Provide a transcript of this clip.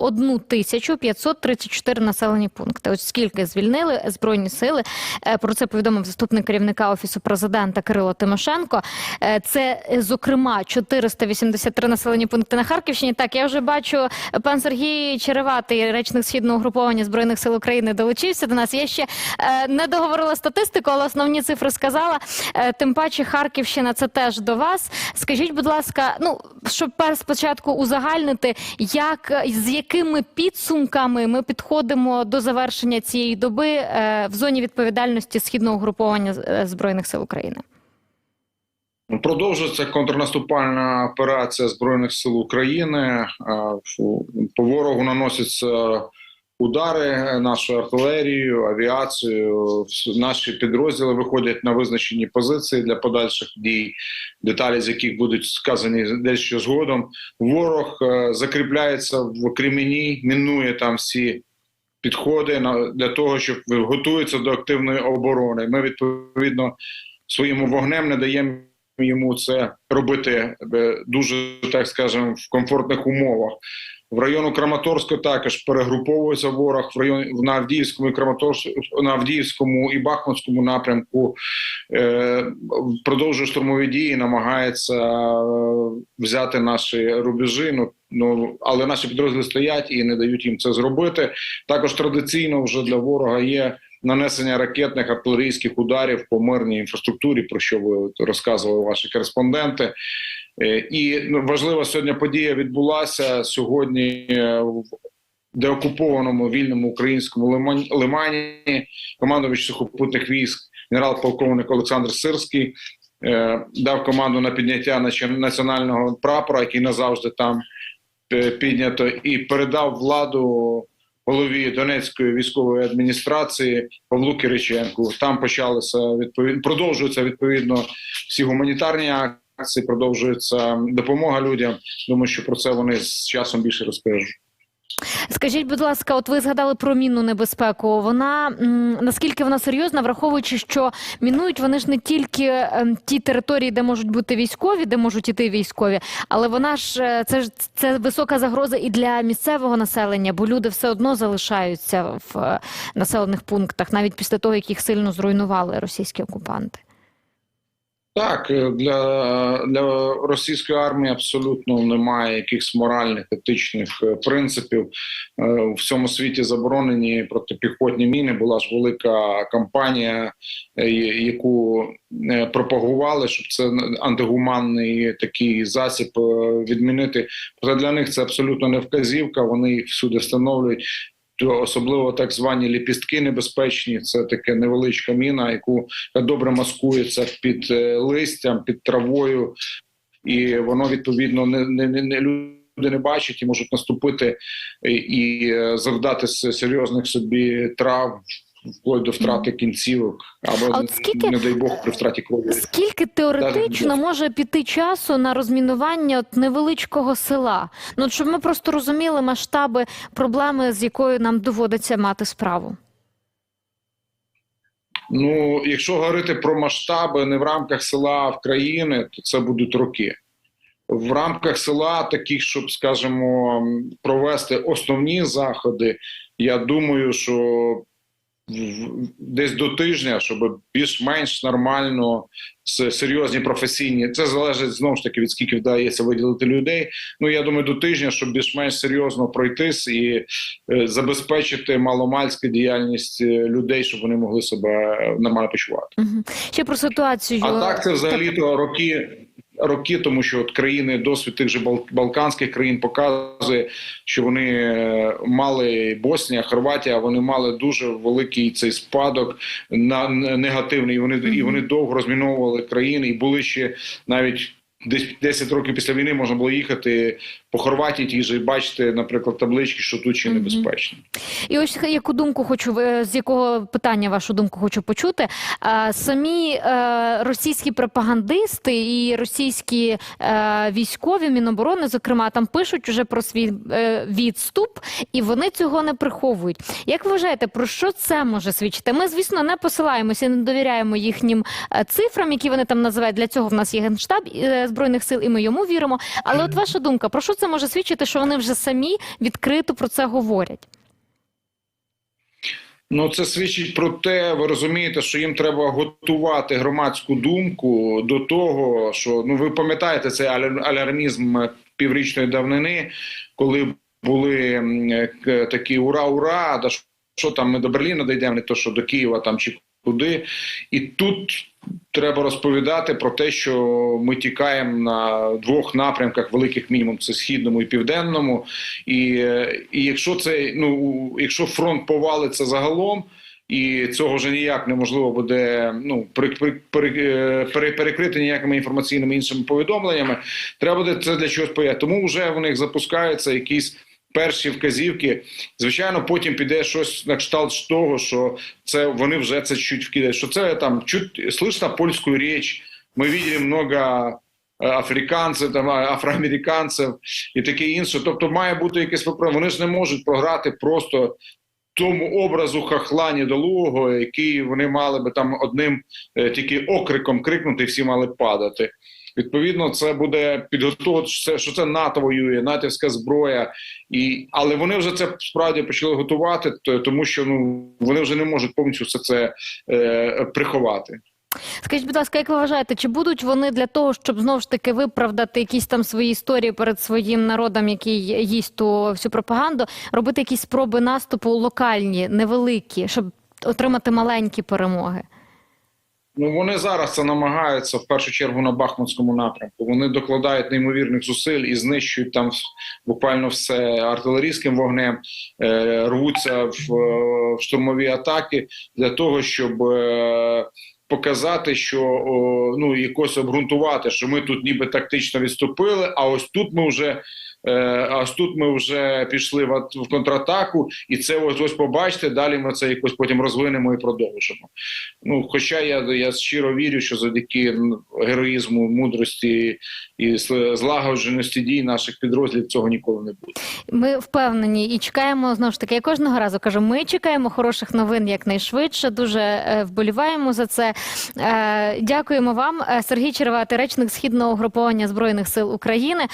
91 тисячу 534 населені пункти. Ось скільки звільнили збройні сили. Е, Про це повідомив заступник керівника офісу президента Кирило Тимошенко. Е, Це, е, зокрема, 483 населені пункти на Харківщині. Так, я вже бачу, пан Сергій Череватий, речник східного угруповання збройних сил України, долучився до нас. Я ще не договорила статистику, але основні цифри сказала. Тим паче, Харківщина це теж до вас. Скажіть, будь ласка, ну щоб спочатку узагальнити, як з якими підсумками ми підходимо до завершення цієї доби е, в зоні відповідальності східного угруповання е, збройних сил України? Продовжується контрнаступальна операція збройних сил України. Е, По ворогу наносяться удари нашою артилерією, авіацією. Вс- Наші підрозділи виходять на визначені позиції для подальших дій, деталі з яких будуть сказані дещо згодом. Ворог е, закріпляється в Кремені, мінує там всі. Підходи на для того, щоб готується до активної оборони. Ми відповідно своїм вогнем не даємо йому це робити е, дуже, так скажемо, в комфортних умовах. В району Краматорська також перегруповується ворог в районі на Авдіївському і Краматорському на Авдіївському і Бахмутському напрямку. Е, продовжує штурмові дії, намагається е, взяти наші рубежі. Ну ну але наші підрозділи стоять і не дають їм це зробити. Також традиційно вже для ворога є нанесення ракетних артилерійських ударів по мирній інфраструктурі, про що ви розказували ваші кореспонденти. Е, І ну, важлива сьогодні подія відбулася сьогодні е, в деокупованому вільному українському лимані, командувач сухопутних військ, генерал-полковник Олександр Сирський е, дав команду на підняття національного прапора, який назавжди там піднято, і передав владу голові Донецької військової адміністрації Павлу Кириченку. Там почалися відповідно продовжуються відповідно всі гуманітарні акції, продовжується допомога людям. Думаю, що про це вони з часом більше розкажуть. Скажіть, будь ласка, от ви згадали про мінну небезпеку. Вона наскільки вона серйозна, враховуючи, що мінують вони ж не тільки ем, ті території, де можуть бути військові, де можуть іти військові, але вона ж е, це ж це висока загроза і для місцевого населення, бо люди все одно залишаються в е, населених пунктах, навіть після того, як їх сильно зруйнували російські окупанти. Так, е, для, для російської армії абсолютно немає якихось моральних етичних е, принципів. Е, У всьому світі заборонені протипіхотні міни. Була ж велика кампанія, яку пропагували, щоб це антигуманний такий засіб відмінити. Проте для них це абсолютно не вказівка. Вони їх всюди встановлюють. Особливо так звані ліпістки небезпечні. Це таке невеличка міна, яку добре маскується під е, листям, під травою, і воно відповідно не, не, не, люди не бачать і можуть наступити і, і е, завдати серйозних собі трав. Вплоть до втрати кінцівок, або А от скільки- не дай Бог при втраті крові. Скільки теоретично може піти часу на розмінування от невеличкого села? Ну щоб ми просто розуміли масштаби проблеми, з якою нам доводиться мати справу. Ну, якщо говорити про масштаби не в рамках села, а в країни, то це будуть роки. В рамках села, таких, щоб, скажімо, провести основні заходи, я думаю, що десь до тижня, щоб більш-менш нормально, серйозні професійні, це залежить знову ж таки від скільки вдається виділити людей. Ну я думаю, до тижня, щоб більш-менш серйозно пройтись і е, забезпечити маломальську діяльність е, людей, щоб вони могли себе е, нормально почувати. Угу. Ще про ситуацію. А так це взагалі то роки. Роки, тому що от країни, досвід тих же Бал- балканських країн показує, що вони е, мали Боснія, Хорватія, вони мали дуже великий цей спадок на негативний. І вони і вони довго розміновували країни, і були ще навіть десь 10 років після війни можна було їхати по Хорватії, ті ж і бачити, наприклад, таблички, що тут Мгм. небезпечно. І ось яку думку хочу з якого питання вашу думку хочу почути. Самі е, російські пропагандисти і російські е, військові міноборони, зокрема, там пишуть уже про свій е, відступ, і вони цього не приховують. Як ви вважаєте, про що це може свідчити? Ми, звісно, не посилаємося, не довіряємо їхнім цифрам, які вони там називають. Для цього в нас є генштаб збройних сил, і ми йому віримо. Але от ваша думка, про що це може свідчити, що вони вже самі відкрито про це говорять? Ну, це свідчить про те, ви розумієте, що їм треба готувати громадську думку до того, що ну ви пам'ятаєте цей аля- алярмізм піврічної давнини, коли були е, такі ура, ура, да що там ми до Берліна дійдемо, не то що до Києва там чи куди. І тут треба розповідати про те, що ми тікаємо на двох напрямках, великих мінімум це східному і південному. І, і якщо це ну якщо фронт повалиться загалом. І цього вже ніяк неможливо буде ну при, при, при, пере- перекрити ніякими інформаційними іншими повідомленнями. Треба буде це для чогось пояснити. Тому вже в них запускаються якісь перші вказівки. Звичайно, потім піде щось на кшталт того, що це вони вже це чуть вкидають. Що це там чуть слышно польську річ. Ми бачили много е, африканців, там афроамериканців і таке інше. Тобто має бути якесь виправ- Вони ж не можуть програти просто тому образу хахла недолугого, який вони мали би там одним е, тільки окриком крикнути, і всі мали падати. Відповідно, це буде підготовка, що це, НАТО воює, натівська зброя, і але вони вже це справді почали готувати, то- тому що ну вони вже не можуть повністю все це е, приховати. Скажіть, будь ласка, як ви вважаєте, чи будуть вони для того, щоб знову ж таки виправдати якісь там свої історії перед своїм народом, який їсть ту всю пропаганду, робити якісь спроби наступу локальні, невеликі, щоб отримати маленькі перемоги? Ну вони зараз це намагаються в першу чергу на Бахмутському напрямку. Вони докладають неймовірних зусиль і знищують там буквально все артилерійським вогнем, е, рвуться в, е, в штурмові атаки для того, щоб е, показати, що ну якось обґрунтувати, що ми тут ніби тактично відступили, а ось тут ми вже. Е, А тут ми вже пішли в, в контратаку, і це ось ось побачите. Далі ми це якось потім розвинемо і продовжимо. Ну, хоча я, я щиро вірю, що завдяки героїзму, мудрості і злагодженості дій наших підрозділів цього ніколи не буде. Ми впевнені і чекаємо знову ж таки. Я кожного разу кажу, ми чекаємо хороших новин якнайшвидше. Дуже е, вболіваємо за це. Е, дякуємо вам, Сергій Червати, речник східного угруповання збройних сил України.